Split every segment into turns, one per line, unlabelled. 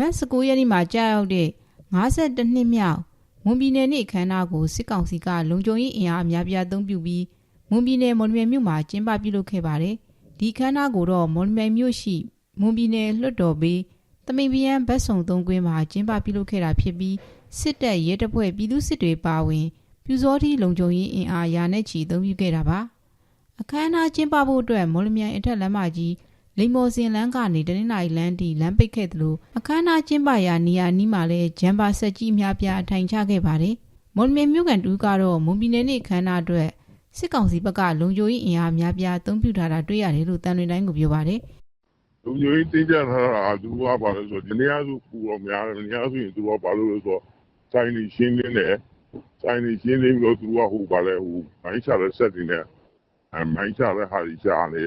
မတ်19ရက်နေ့မှာကြာရောက်တဲ့52နှစ်မြောက်မွန်ပြည်နယ်နေ့အခမ်းအနားကိုစစ်ကောင်စီကလုံခြုံရေးအင်အားအများပြားအသုံးပြုပြီးမွန်ပြည်နယ်မော်လမြိုင်မြို့မှာကျင်းပပြုလုပ်ခဲ့ပါတယ်။ဒီအခမ်းအနားကိုတော့မော်လမြိုင်မြို့ရှိမွန်ပြည်နယ်လွှတ်တော်ဘေးတမိန်ပယံဘတ်ဆောင်သုံးကွင်းမှာကျင်းပပြုလုပ်ခဲ့တာဖြစ်ပြီးစစ်တပ်ရဲတပ်ဖွဲ့ပြည်သူစစ်တွေပါဝင်ပြူစောတိလုံခြုံရေးအင်အားရာနဲ့ချီအသုံးပြုခဲ့တာပါ။အခမ်းအနားကျင်းပဖို့အတွက်မော်လမြိုင်အထက်လမ်းမကြီး လိမ္မော်စင်လန်းကနေတနင်္လာရီလမ်းတီလမ်းပိတ်ခဲ့သလိုအခမ်းအနားကျင်းပရာနေရာနီးမှာလည်းဂျမ်ဘာဆက်ကြီးအများပြားအထိုင်ချခဲ့ပါတယ်။မော်လမြိုင်မြို့ကန်တူကတော့မွန်ပြည်နယ်နေ့အခမ်းအနားအတွက်စစ်ကောင်စီဘက်ကလုံခြုံရေးအင်အားအများပြားအသုံးပြုထားတာတွေ့ရတယ်လို့တန်လွင်တိုင်းကပြောပါတယ်
လူမျိုးရေးတင်းကြပ်ထားတာကသူကပါလို့ဆိုတော့ဒီနေရာစုပူတော့များတယ်နေရာစုရင်သူကပါလို့လဲဆိုတော့စိုင်းနေရှင်းနေတယ်စိုင်းနေရှင်းနေပြီးတော့သူကဟိုပါလဲဟိုမိုင်းချတဲ့ဆက်တင်နဲ့အဲမိုင်းချတဲ့ဟာကြီးရှာနေ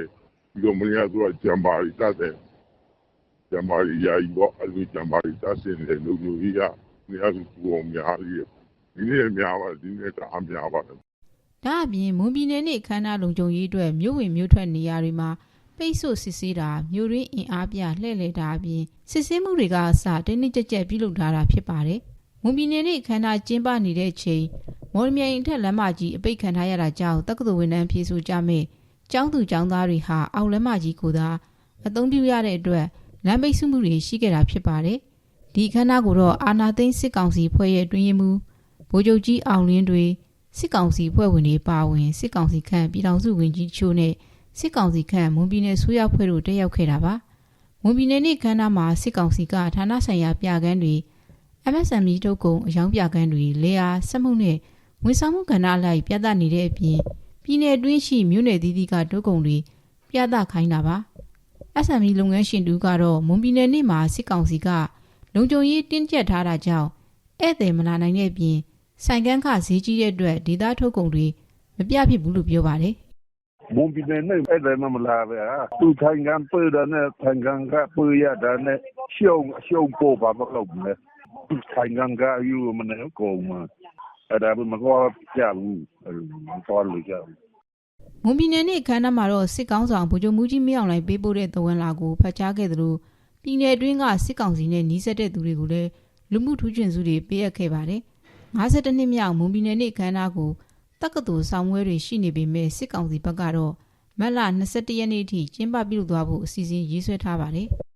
ပြီးတော့မင်းကသူကဂျမ်ဘာရီတတ်တယ်ဂျမ်ဘာရီယာကြီးပေါ့အဲ့ဒီဂျမ်ဘာရီတတ်စင်တယ်လူမျိုးကြီးကနေရာစုပူတော့များကြီးဒီနေ့များပါဒီနေ့တအားများပါတယ်။
ဒါအပြင်မွန်ပြည်နယ်နေ့အခမ်းအနားလုံခြုံရေးအတွက်မြို့ဝင်မြို့ထွက်နေရာတွေမှာပိတ်ဆို့စစ်ဆေးတာမြို့ရင်းအင်အားပြလှည့်လည်တာအပြင်စစ်ဆေးမှုတွေကအစတင်းတင်းကြပ်ကြပ်ပြုလုပ်ထားတာဖြစ်ပါတယ်။မွန်ပြည်နယ်နေ့အခမ်းအနားကျင်းပနေတဲ့ချိန်မော်လမြိုင်အထက်လမ်းမကြီးအပိတ်ခံထားရတာကြောင့်တက္ကသိုလ်ဝန်ထမ်းဖြည့်ဆို့ကြမဲ့ ကျောင်းသူကျောင်းသားတွေဟာအောက်လမ်းမကြီးကိုသာအသုံးပြုရတဲ့အတွက်လမ်းပိတ်ဆို့မှုတွေရှိခဲ့တာဖြစ်ပါတယ်။ဒီအခမ်းအနားကိုတော့အာနာသိန်းစစ်ကောင်စီဖွဲ့ရဲ့အတွင်းရေးမှူးဗိုလ်ချုပ်ကြီးအောင်လင်းတွေစစ်ကောင်စီဖွဲ့ဝင်တွေပါဝင်စစ်ကောင်စီခန့်ပြည်ထောင်စုဝန်ကြီးချို့နဲ့စစ်ကောင်စီခန့်မွန်ပြည်နယ်ဆိုရဖွဲ့တို့တက်ရောက်ခဲ့တာပါ။မွန်ပြည်နယ်နေ့ခမ်းနားမှာစစ်ကောင်စီကဌာနဆိုင်ရာပြကန်းတွေ MSME တုတ်ကုံအယောင်ပြကန်းတွေလေယာစက်မှုနဲ့ဝန်ဆောင်မှုကဏ္ဍအလိုက်ပြသနေတဲ့အပြင် ပြည်내အတွင်းရှိမြို့နယ်သီးသီးကတုတ်ကုံတွေပြသခိုင်းတာပါ။ SME လုပ်ငန်းရှင်တူကတော့မွန်ပြည်နယ်နေ့မှာစစ်ကောင်စီကလုံခြုံရေးတင်းကျပ်ထားတာကြောင့်ဧည့်သည်မလာနိုင်တဲ့အပြင်ဆိုင်ကန်းခဈေးကြီးတဲ့အတွက်ဒေသထုတ်ကုန်တွေမပြဖြစ်ဘူးလို့ပြောပါတယ်
မွန်ပြည်နယ်နဲ့အဲ့ဒါမှမလာပဲဟာသူထိုင်ကန်ပြေးတယ်နဲ့ထိုင်ကန်ကပြေးရတယ်နဲ့ရှုံရှုံပေါ်ပါမလို့နဲ့သူထိုင်ကန်ကယူမနေကောမ အဲ့ဒါမကောကြဘူးအဲ့မကောလို့ကြဘူး။
မွန်ပြည်နယ်နေ့အခမ်းအနားမှာတော့စစ်ကောင်းဆောင်ဗိုလ်ချုပ်မူကြီးမင်းအောင်လှိုင်ပေးပို့တဲ့သဝန်လာကိုဖတ်ကြားခဲ့သလိုပြည်내အတွင်းကစစ်ကောင်စီနဲ့နှီးစပ်တဲ့သူတွေကိုလည်းလူမှုထူးချွန်စုတွေပေးအပ်ခဲ့ပါတယ်။52နှစ်မြောက်မွန်ပြည်နယ်နေ့အခမ်းအနားကိုတက္ကသိုလ်ဆောင်ပွဲတွေရှိနေပေမဲ့စစ်ကောင်စီဘက်ကတော့မတ်လ21ရက်နေ့အထိကျင်းပပြုလုပ်သွားဖို့အစီအစဉ်ရေးဆွဲထားပါတယ်။